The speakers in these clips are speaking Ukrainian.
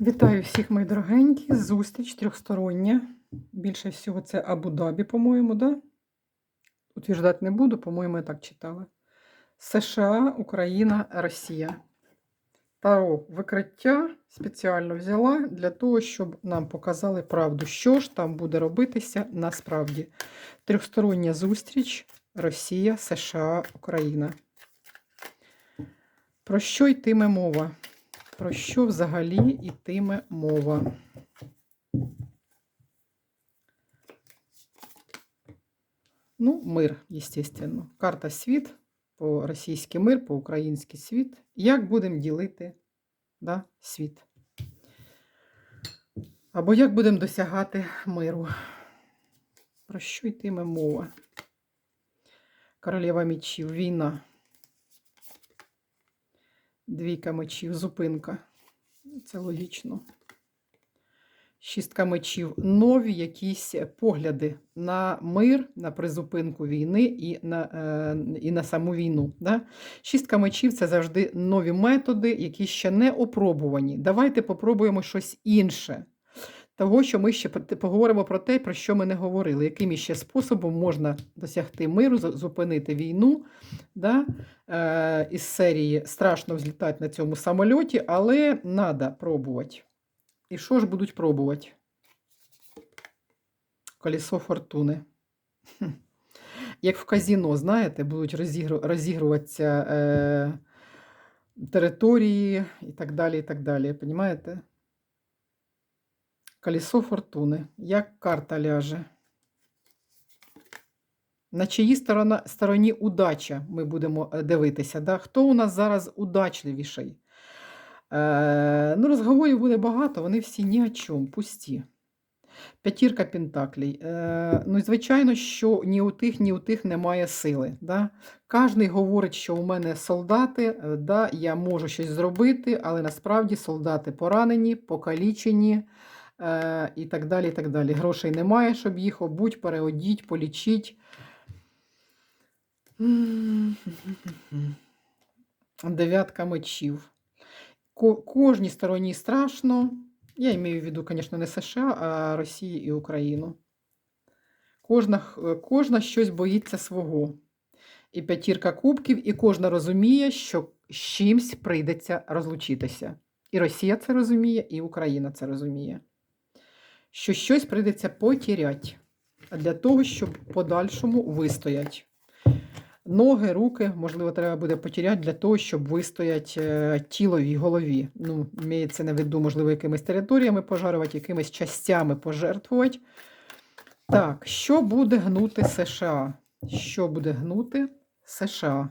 Вітаю всіх, мої дорогенькі. Зустріч трьохстороння. Більше всього це Абу-Дабі, по-моєму, да? Утверждати не буду, по-моєму, я так читала. США, Україна, Росія. Таро викриття спеціально взяла для того, щоб нам показали правду, що ж там буде робитися насправді. Трьохстороння зустріч Росія, США, Україна. Про що йтиме мова? Про що взагалі йтиме мова? Ну, мир, естественно. Карта світ, по-російськи мир, по-українськи світ. Як будемо ділити да, світ? Або як будемо досягати миру? Про що йтиме мова? Королева мечів, війна. Двійка мечів, зупинка. Це логічно. Шістка мечів. Нові якісь погляди на мир, на призупинку війни і на е, і на саму війну. Да? Шістка мечів це завжди нові методи, які ще не опробувані. Давайте попробуємо щось інше. Того, що ми ще поговоримо про те, про що ми не говорили, яким ще способом можна досягти миру, зупинити війну. Да? Е, Із серії страшно взлітати на цьому самольоті, але треба пробувати. І що ж будуть пробувати? Колесо фортуни. Як в казіно, знаєте, будуть розігру... розігруватися е... території і так далі. і так далі. Понимаєте? Колесо фортуни. Як карта ляже? На чиїй сторона, стороні удача ми будемо е, дивитися. Да? Хто у нас зараз удачливіший? Е, ну, Розговорів буде багато, вони всі ні о чому, пусті. П'ятірка Пентаклей. Е, ну, Звичайно, що ні у тих, ні у тих немає сили. Да? Кожний говорить, що у мене солдати, е, да, я можу щось зробити, але насправді солдати поранені, покалічені і так далі. і так далі. Грошей немає, щоб їх обуть, переодіть, полічіть. Дев'ятка мечів. Кожній стороні страшно. Я маю в виду, звісно, не США, а Росію і Україну. Кожна, кожна щось боїться свого. І п'ятірка кубків, і кожна розуміє, що з чимсь прийдеться розлучитися. І Росія це розуміє, і Україна це розуміє. Що щось прийдеться потіряти для того, щоб подальшому вистоять. Ноги, руки, можливо, треба буде потіряти для того, щоб вистоять е, тілові голові. Ну, Мається на виду, можливо, якимись територіями пожарувати, якимись частями пожертвувати. Так, що буде гнути США? Що буде гнути США?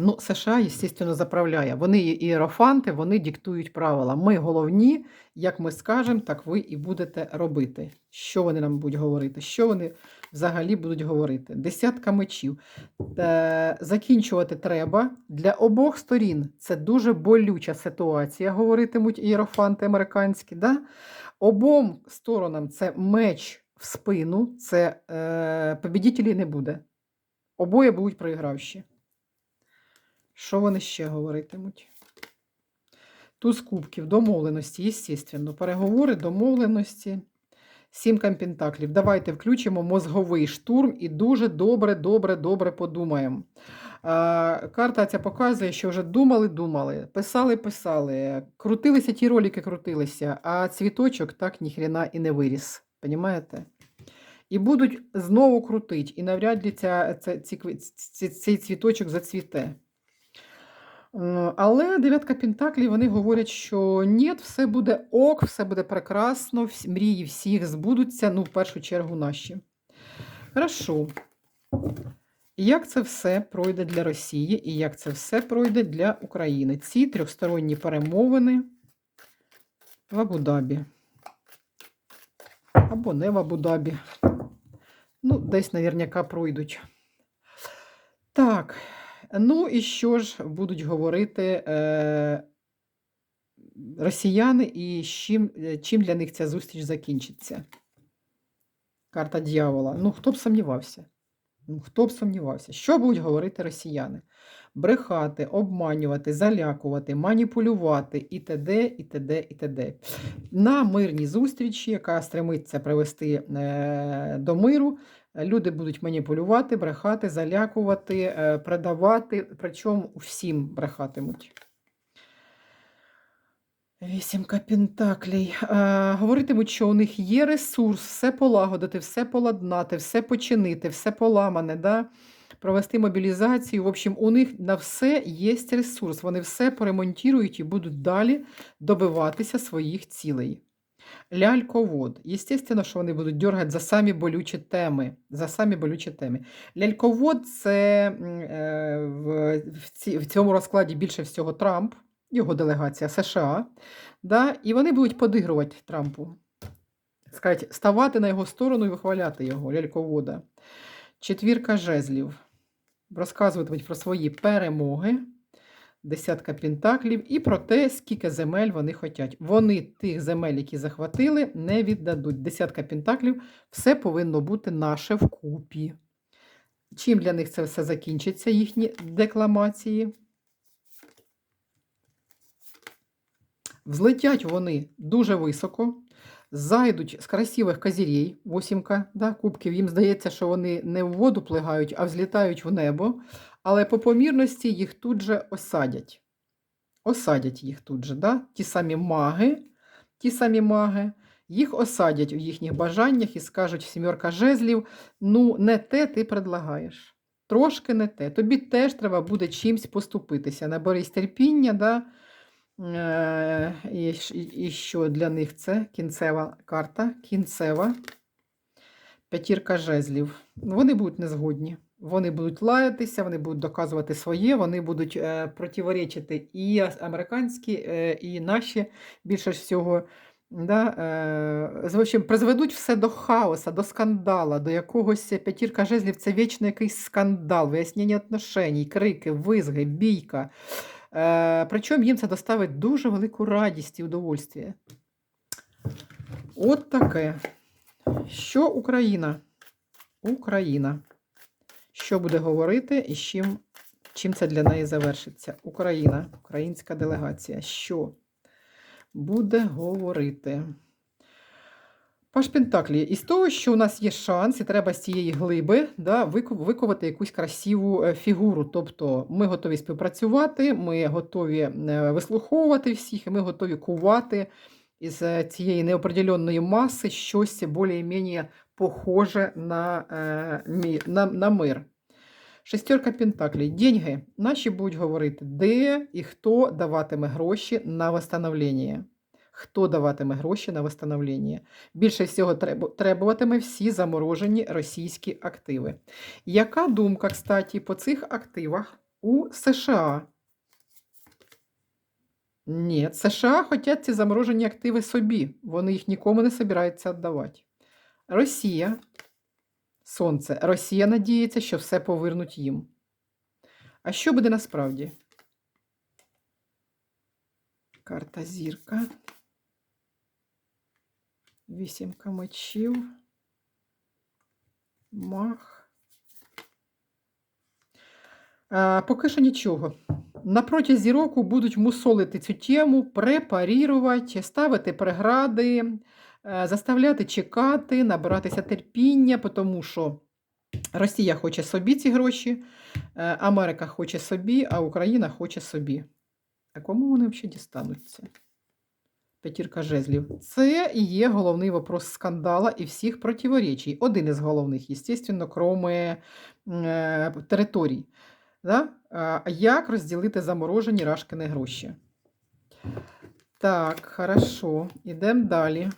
Ну, США, звісно, заправляє. Вони є іерофанти, вони диктують правила. Ми головні, як ми скажемо, так ви і будете робити. Що вони нам будуть говорити? Що вони взагалі будуть говорити? Десятка мечів. Е, закінчувати треба для обох сторін. Це дуже болюча ситуація, говоритимуть іерофанти американські. Да? Обом сторонам це меч в спину, це е, побідітелі не буде. Обоє будуть проігравші. Що вони ще говоритимуть? Туз кубків, домовленості, звісно, переговори, домовленості. Сімка пентаклів. Давайте включимо мозговий штурм і дуже добре, добре, добре подумаємо. Карта ця показує, що вже думали-думали, писали-писали, крутилися ті ролики, крутилися, а цвіточок так ніхрена і не виріс. Понімаєте? І будуть знову крутити, і навряд ли ця, ця, цей цвіточок зацвіте. Е, але дев'ятка Пентаклів вони говорять, що ні, все буде ок, все буде прекрасно, мрії всіх збудуться, ну, в першу чергу, наші. Хорошо. Як це все пройде для Росії і як це все пройде для України? Ці трьохсторонні перемовини в Абу-Дабі. Або не в Абу-Дабі. Ну, десь, наверняка, пройдуть. Так. Ну і що ж будуть говорити е, росіяни і чим, е, чим для них ця зустріч закінчиться? Карта дьявола. Ну, хто б сумнівався? Ну, Хто б сумнівався? Що будуть говорити росіяни? брехати, обманювати, залякувати, маніпулювати і т.д., і т.д., і т.д. На мирній зустрічі, яка стремиться привести е, до миру, люди будуть маніпулювати, брехати, залякувати, е, продавати, причому всім брехатимуть. Вісімка пентаклей. Е, говоритимуть, що у них є ресурс все полагодити, все поладнати, все починити, все поламане, да? провести мобілізацію. В общем, у них на все є ресурс. Вони все поремонтують і будуть далі добиватися своїх цілей. Ляльковод. Єстественно, що вони будуть дергати за самі болючі теми. За самі болючі теми. Ляльковод це е, в, в, цьому розкладі більше всього Трамп, його делегація США. Да? І вони будуть подигрувати Трампу. Сказати, ставати на його сторону і вихваляти його, ляльковода. Четвірка жезлів. Розказуватимуть про свої перемоги. Десятка пентаклів і про те, скільки земель вони хочуть. Вони тих земель, які захватили, не віддадуть. Десятка пентаклів все повинно бути наше вкупі. Чим для них це все закінчиться, їхні декламації? Взлетять вони дуже високо, зайдуть з красивих козірей, восімка да, кубків. Їм здається, що вони не в воду плигають, а взлітають в небо. Але по помірності їх тут же осадять. Осадять їх тут же, да? ті самі маги, ті самі маги, їх осадять у їхніх бажаннях і скажуть сімерка жезлів: ну, не те ти предлагаєш. Трошки не те. Тобі теж треба буде чимсь поступитися. Наберись терпіння, да? Е, і, і, що для них це кінцева карта, кінцева п'ятірка жезлів. Вони будуть незгодні. Вони будуть лаятися, вони будуть доказувати своє, вони будуть е, противоречити і американські, е, і наші більше всього. Да, е, в призведуть все до хаоса, до скандала, до якогось п'ятірка жезлів це вічно якийсь скандал, вияснення отношень, крики, визги, бійка. Е, причому їм це доставить дуже велику радість і удовольствие. От таке. Що Україна? Україна. Що буде говорити і чим, чим це для неї завершиться? Україна, українська делегація. Що буде говорити? Паш Пентаклі, із того, що у нас є шанс, і треба з цієї глиби да, викувати якусь красиву е, фігуру. Тобто ми готові співпрацювати, ми готові е, вислуховувати всіх, і ми готові кувати із е, цієї неопределенної маси щось більш-менш похоже на, на, на мир. Шестерка Пентаклей. Деньги. Наші будуть говорити, де і хто даватиме гроші на восстановлення. Хто даватиме гроші на восстановлення? Більше всього требуватиме всі заморожені російські активи. Яка думка, кстати, по цих активах у США? Ні, США хочуть ці заморожені активи собі. Вони їх нікому не збираються віддавати. Росія, Сонце. Росія надіється, що все повернуть їм. А що буде насправді? Карта зірка. Вісімка мечів. Мах. А, Поки що нічого. На протязі року будуть мусолити цю тему, препарірувати, ставити прегради, заставляти чекати, набиратися терпіння, тому що Росія хоче собі ці гроші, Америка хоче собі, а Україна хоче собі. А кому вони взагалі дістануться? П'ятірка жезлів. Це і є головний вопрос скандала і всіх противоречій. Один із головних, звісно, кроме е, територій. Да? Як розділити заморожені рашкини гроші? Так, хорошо, ідемо далі.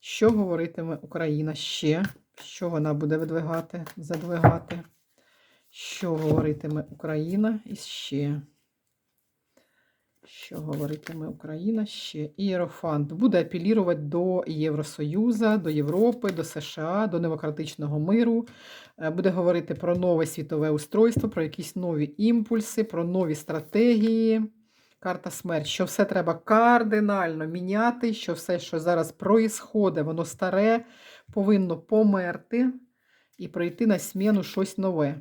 Що говоритиме Україна ще? Що вона буде видвигати, задвигати? Що говоритиме Україна і ще? Що говоритиме Україна ще? Ієрофант буде апелірувати до Євросоюзу, до Європи, до США, до демократичного миру. Е, буде говорити про нове світове устройство, про якісь нові імпульси, про нові стратегії. Карта смерть, що все треба кардинально міняти, що все, що зараз проїсходить, воно старе, повинно померти і прийти на сміну щось нове.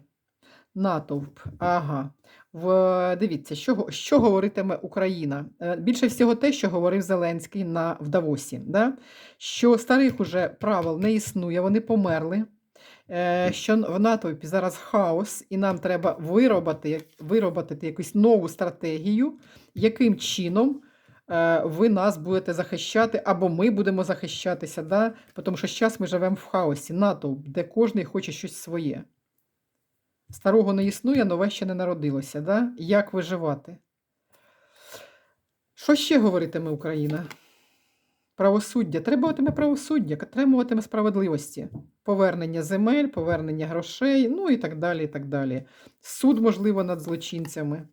Натовп. Ага. В, дивіться, що, що говоритиме Україна. Е, Більше всього те, що говорив Зеленський на, в Давосі. Да? Що старих уже правил не існує, вони померли. Е, Що в натовпі зараз хаос, і нам треба виробити, виробити якусь нову стратегію, яким чином е, ви нас будете захищати, або ми будемо захищатися. Да? Тому що зараз ми живемо в хаосі, натовп, де кожен хоче щось своє. Старого не існує, нове ще не народилося. Да? Як виживати? Що ще говоритиме Україна? Правосуддя. Требуватиме правосуддя, требуватиме справедливості, повернення земель, повернення грошей, ну і так далі. і так далі. Суд, можливо, над злочинцями.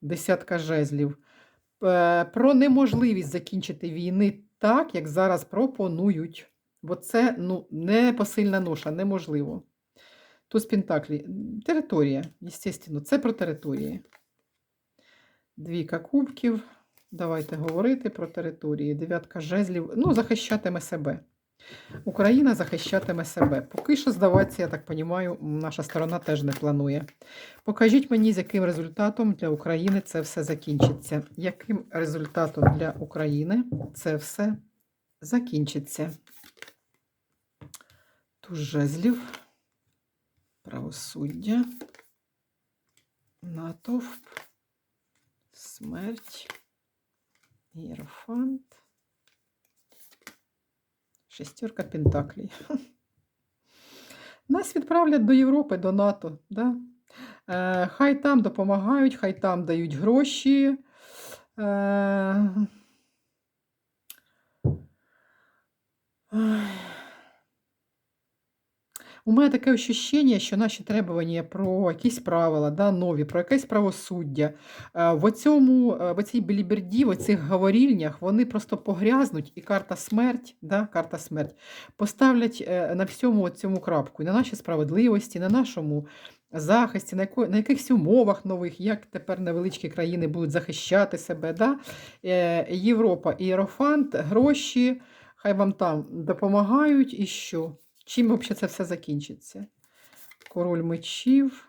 Десятка жезлів. Е, Про неможливість закінчити війни так, як зараз пропонують. Бо це ну, не посильна ноша, неможливо. Туз Пентаклі. Територія, звісно, це про території. Двійка кубків. Давайте говорити про території. Дев'ятка жезлів. Ну, захищатиме себе. Україна захищатиме себе. Поки що, здаватися, я так розумію, наша сторона теж не планує. Покажіть мені, з яким результатом для України це все закінчиться. Яким результатом для України це все закінчиться? Туз жезлів правосуддя, натовп, смерть, іерофант, шестерка пентаклей. Нас відправлять до Європи, до НАТО. Да? Е, хай там допомагають, хай там дають гроші. Е. У мене таке ощущення, що наші требування про якісь правила, да, нові, про якесь правосуддя е, в оцьому, е, в оцій біліберді, в оцих говорільнях, вони просто погрязнуть, і карта смерть, да, карта смерть, поставлять е, на всьому цьому крапку, на нашій справедливості, на нашому захисті, на, яко, на якихось умовах нових, як тепер невеличкі країни будуть захищати себе. Да? Е, Європа, ієрофант, гроші, хай вам там допомагають і що? Чим взагалі це все закінчиться? Король мечів,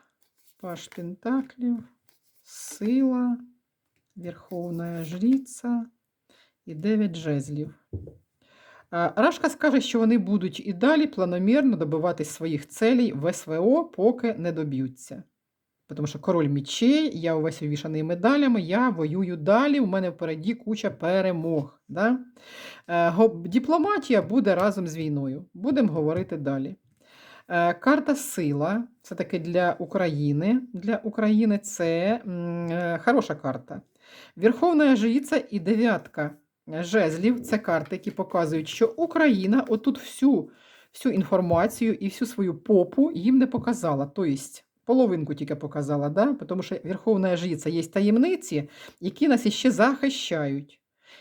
паш пентаклів, сила, Верховна жриця і дев'ять жезлів. Рашка скаже, що вони будуть і далі планомірно добиватись своїх целей в СВО, поки не доб'ються. Тому що король мечей, я увесь увішаний медалями, я воюю далі, у мене впереді куча перемог. Да? Е, Дипломатія буде разом з війною. Будемо говорити далі. Е, Карта сила, все-таки для України. Для України це е, хороша карта. Верховна жриця і дев'ятка жезлів це карти, які показують, що Україна отут всю, всю інформацію і всю свою попу їм не показала. Тобто половинку тільки показала, да? тому що Верховна жриця є таємниці, які нас іще захищають.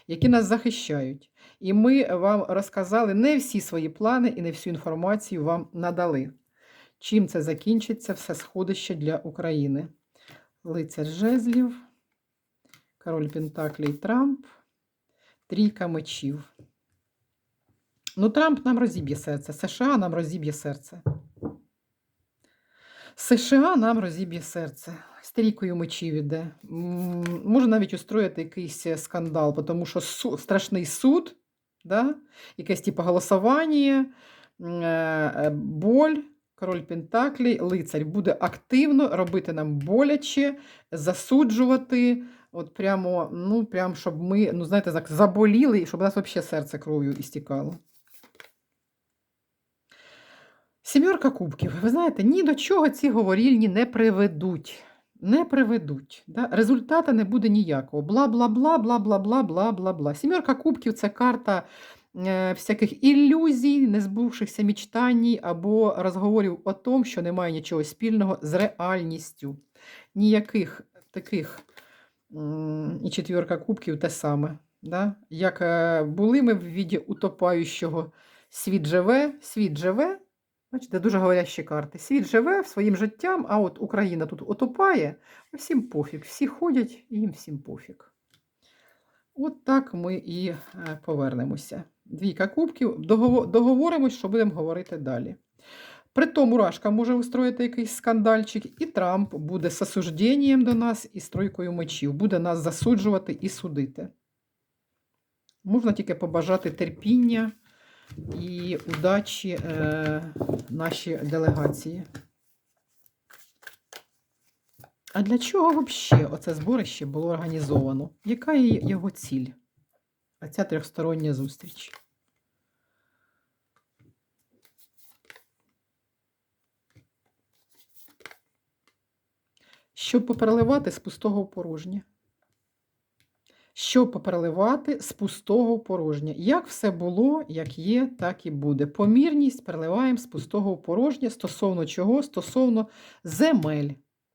Які нас захищають. І ми вам розказали не всі свої плани і не всю інформацію вам надали. Чим це закінчиться, все сходище для України. Лицар жезлів, король Пентаклей Трамп, трійка мечів. Ну, Трамп нам розіб'є серце, США нам розіб'є серце. США нам розіб'є серце. З трійкою мечів іде. Може навіть устроїти якийсь е, скандал, тому що су- страшний суд, да? якесь типу голосування, е, е, боль, король Пентаклей, лицарь буде активно робити нам боляче, засуджувати. От прямо, ну, прям, щоб ми, ну, знаєте, заболіли, щоб у нас взагалі серце кров'ю істікало. Сімерка кубків. Ви знаєте, ні до чого ці говорільні не приведуть. Не приведуть. Да? Результата не буде ніякого. Бла-бла-бла, бла-бла-бла, бла-бла-бла. Сімерка кубків це карта е, всяких ілюзій, незбувшихся мечтань або розговорів о том, що немає нічого спільного з реальністю. Ніяких таких і четвірка кубків те саме. Да? Як е, були ми в віді утопаючого світ живе, світ живе. Бачите, дуже говорящі карти. Світ живе своїм життям, а от Україна тут отопає, а всім пофіг. Всі ходять, їм всім пофіг. От так ми і е, повернемося. Двійка кубків. Догово- Договоримось, що будемо говорити далі. Притом Мурашка може устроїти якийсь скандальчик, і Трамп буде з осужденням до нас і стройкою мечів, буде нас засуджувати і судити. Можна тільки побажати терпіння і удачі е, нашій делегації. А для чого взагалі оце зборище було організовано? Яка є його ціль? А ця трьохстороння зустріч? Щоб попереливати з пустого в порожнє. Щоб попереливати з пустого в порожнє. Як все було, як є, так і буде. Помірність переливаємо з пустого в порожнє стосовно чого? Стосовно земель,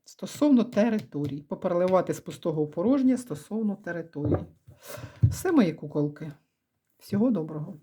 стосовно територій. Попереливати з пустого в порожнє стосовно територій. Все мої куколки. Всього доброго.